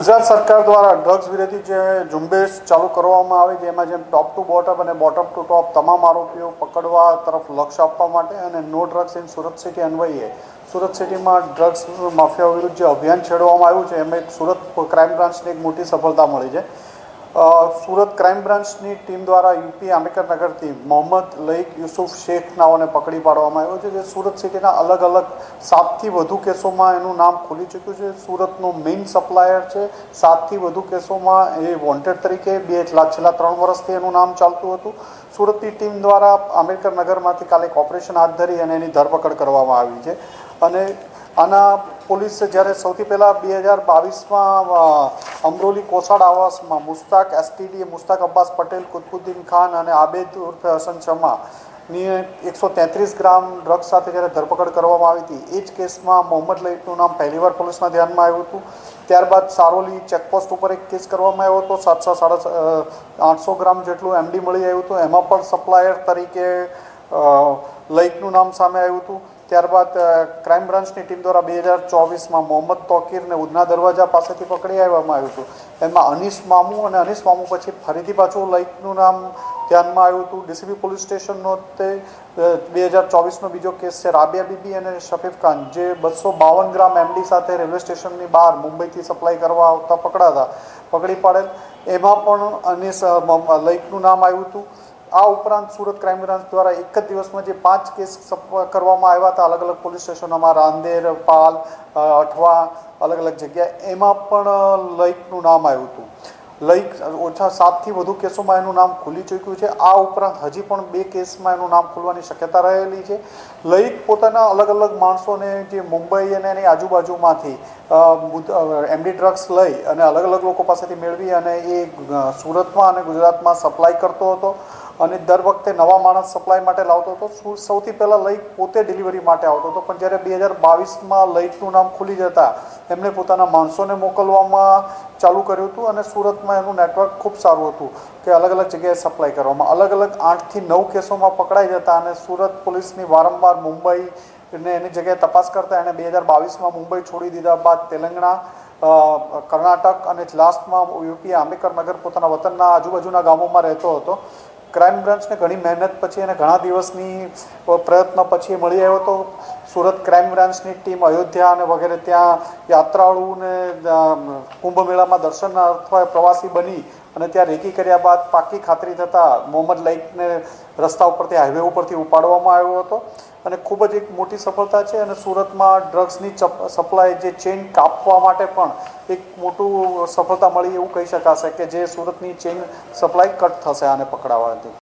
ગુજરાત સરકાર દ્વારા ડ્રગ્સ વિરોધી જે ઝુંબેશ ચાલુ કરવામાં આવી જેમાં જેમ ટોપ ટુ બોટમ અને બોટમ ટુ ટોપ તમામ આરોપીઓ પકડવા તરફ લક્ષ્ય આપવા માટે અને no drugs in Surat city અન્વયે સુરત સિટીમાં ડ્રગ્સ માફિયા વિરુદ્ધ જે અભિયાન છેડવામાં આવ્યું છે, એમાં એક સુરત ક્રાઇમ બ્રાન્ચને એક મોટી સફળતા મળી છે. સુરત ક્રાઇમ બ્રાન્ચની ટીમ દ્વારા યુપી આંબેડકરનગરથી મોહમ્મદ લઈક યુસુફ શેખ નાઓને પકડી પાડવામાં આવ્યો છે, જે સુરત સિટીના અલગ અલગ સાતથી વધુ કેસોમાં એનું નામ ખુલી ચૂક્યું છે. સુરતનો મેઇન સપ્લાયર છે, સાતથી વધુ કેસોમાં એ વોન્ટેડ તરીકે બે છેલ્લા ત્રણ વર્ષથી એનું નામ ચાલતું હતું. સુરતની ટીમ દ્વારા આંબેડકરનગરમાંથી કાલે એક ઓપરેશન હાથ ધરી અને એની ધરપકડ કરવામાં આવી છે. અને આના પોલીસે જ્યારે સૌથી પહેલાં બે હજાર બાવીસમાં અમરોલી કોસાડ આવાસમાં મુસ્તાક એસટીડી મુસ્તાક અબ્બાસ પટેલ, કુતબુદ્દીન ખાન અને આબેદ ઉર્ફે હસન શમા ની એકસો તેત્રીસ ગ્રામ ડ્રગ્સ સાથે જ્યારે ધરપકડ કરવામાં આવી હતી, એ જ કેસમાં મોહમ્મદ લઈટનું નામ પહેલીવાર પોલીસના ધ્યાનમાં આવ્યું હતું. ત્યારબાદ સારોલી ચેકપોસ્ટ ઉપર એક કેસ કરવામાં આવ્યો હતો, સાતસો સાડા આઠસો ગ્રામ જેટલું એમડી મળી આવ્યું હતું. એમાં પણ સપ્લાયર તરીકે લઈકનું નામ સામે આવ્યું હતું. ત્યારબાદ ક્રાઇમ બ્રાન્ચની ટીમ દ્વારા બે હજાર ચોવીસમાં મોહમ્મદ તોકીરને ઉધના દરવાજા પાસેથી પકડી આવવામાં આવ્યું હતું. એમાં અનીસ મામુ અને અનીસ મામુ પછી ફરીથી પાછું લઈકનું નામ ધ્યાનમાં આવ્યું હતું. ડીસીબી પોલીસ સ્ટેશનનો તે બે હજાર ચોવીસનો બીજો કેસ છે રાબિયા બીબી અને શફીફ ખાન, જે બસો બાવન ગ્રામ એમડી સાથે રેલવે સ્ટેશનની બહાર મુંબઈથી સપ્લાય કરવા આવતા પકડાતા, પકડી પાડેલ. એમાં પણ અનિસ લઈકનું નામ આવ્યું હતું. આ ઉપરાંત સુરત ક્રાઇમ બ્રાન્ચ દ્વારા એક જ દિવસમાં જે પાંચ કેસ કરવામાં આવ્યા હતા અલગ અલગ પોલીસ સ્ટેશનોમાં રાંદેર, પાલ અઠવા અલગ અલગ જગ્યાએ, એમાં પણ લઈકનું નામ આવ્યું હતું. લઈક ઓછા સાતથી વધુ કેસોમાં એનું નામ ખુલી ચૂક્યું છે. આ ઉપરાંત હજી પણ બે કેસમાં એનું નામ ખુલવાની શક્યતા રહેલી છે. લઈક પોતાના અલગ અલગ માણસોને જે મુંબઈ અને એની આજુબાજુમાંથી એમડી ડ્રગ્સ લઈ અને અલગ અલગ લોકો પાસેથી મેળવી અને એ સુરતમાં અને ગુજરાતમાં સપ્લાય કરતો હતો. અને દર વખતે નવા માણસ સપ્લાય માટે લાવતો હતો. સૌથી પહેલાં લઈક પોતે ડિલિવરી માટે આવતો હતો. પણ જ્યારે બે હજાર બાવીસમાં લઈટનું નામ ખુલી જતા એમણે પોતાના માણસોને મોકલવામાં ચાલુ કર્યું હતું અને સુરતમાં એનું નેટવર્ક ખૂબ સારું હતું કે અલગ અલગ જગ્યાએ સપ્લાય કરવામાં. અલગ અલગ આઠથી નવ કેસોમાં પકડાઈ જતા અને સુરત પોલીસની વારંવાર મુંબઈ ને એની જગ્યાએ તપાસ કરતા એણે બે હજાર બાવીસમાં મુંબઈ છોડી દીધા બાદ તેલંગણા કર્ણાટક અને લાસ્ટમાં યુપી આંબેડકર નગર પોતાના વતનના આજુબાજુના ગામોમાં રહેતો હતો. ક્રાઇમ બ્રાન્ચને ઘણી મહેનત પછી અને ઘણા દિવસની પ્રયત્ન પછી મળી આવ્યો હતો સુરત ક્રાઇમ બ્રાન્ચની ટીમ અયોધ્યા અને વગેરે ત્યાં યાત્રાળુને કુંભ મેળામાં દર્શન અથવા પ્રવાસી બની અને ત્યાં રેકી કર્યા બાદ પાકી ખાતરી થતાં મોહમ્મદ લઈકને રસ્તા ઉપરથી હાઈવે ઉપરથી ઉપાડવામાં આવ્યો હતો. અને ખૂબ જ એક મોટી સફળતા છે અને સુરતમાં ડ્રગ્સની સપ્લાય જે ચેઇન કાપવા માટે પણ એક મોટું સફળતા મળી એવું કહી શકાશે કે જે સુરતની ચેઇન સપ્લાય કટ થશે આને પકડાવાથી